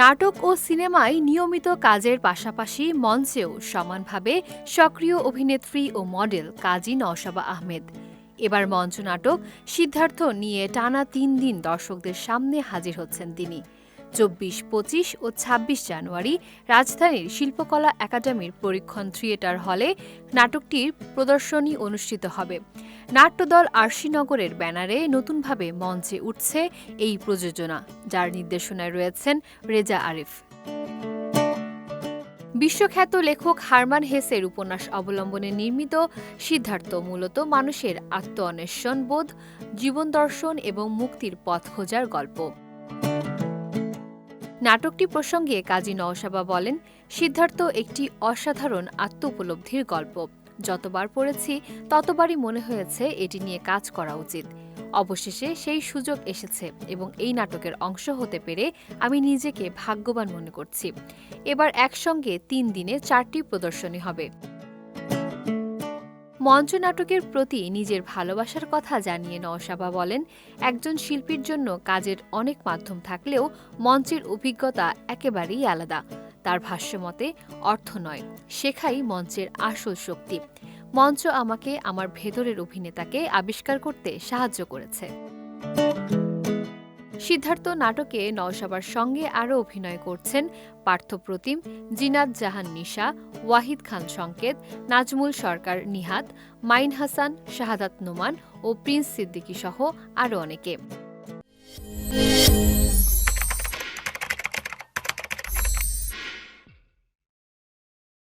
নাটক ও সিনেমায় নিয়মিত কাজের পাশাপাশি মঞ্চেও সমানভাবে সক্রিয় অভিনেত্রী ও মডেল কাজী নওশাবা আহমেদ। এবার মঞ্চ নাটক সিদ্ধার্থ নিয়ে টানা তিন দিন দর্শকদের সামনে হাজির হচ্ছেন তিনি। চব্বিশ, পঁচিশ ও ২৬ জানুয়ারি রাজধানীর শিল্পকলা একাডেমির পরীক্ষণ থিয়েটার হলে নাটকটির প্রদর্শনী অনুষ্ঠিত হবে। নাট্যদল আরশিনগরের ব্যানারে নতুনভাবে মঞ্চে উঠছে এই প্রযোজনা, যার নির্দেশনায় রয়েছেন রেজা আরিফ। বিশ্বখ্যাত লেখক হারমান হেসের উপন্যাস অবলম্বনে নির্মিত সিদ্ধার্থ মূলত মানুষের আত্ম অন্বেষণ বোধ, জীবন দর্শন এবং মুক্তির পথ খোঁজার গল্প। নাটকটি প্রসঙ্গে কাজী নওশাবা বলেন, সিদ্ধার্থ একটি অসাধারণ আত্ম উপলব্ধির গল্প। যতবার পড়েছি, ততবারই মনে হয়েছে এটি নিয়ে কাজ করা উচিত। অবশেষে সেই সুযোগ এসেছে এবং এই নাটকের অংশ হতে পেরে আমি নিজেকে ভাগ্যবান মনে করছি। এবার একসঙ্গে তিন দিনে চারটি প্রদর্শনী হবে। মঞ্চ নাটকের প্রতি নিজের ভালোবাসার কথা জানিয়ে নওশাবা বলেন, একজন শিল্পীর জন্য কাজের অনেক মাধ্যম থাকলেও মঞ্চের অভিজ্ঞতা একেবারেই আলাদা। তার ভাষ্যমতে অর্থ নয়, শেখাই মঞ্চের আসল শক্তি। মঞ্চ আমাকে আমার ভেতরের অভিনেতাকে আবিষ্কার করতে সাহায্য করেছে। সিদ্ধার্থ নাটকে নওশাবার সঙ্গে আরও অভিনয় করছেন পার্থপ্রতিম জিনাত জাহান নিশা, ওয়াহিদ খান সংকেত, নাজমুল সরকার নিহাত, মাইন হাসান, শাহাদাত নোমান ও প্রিন্স সিদ্দিকী সহ আরও অনেকে।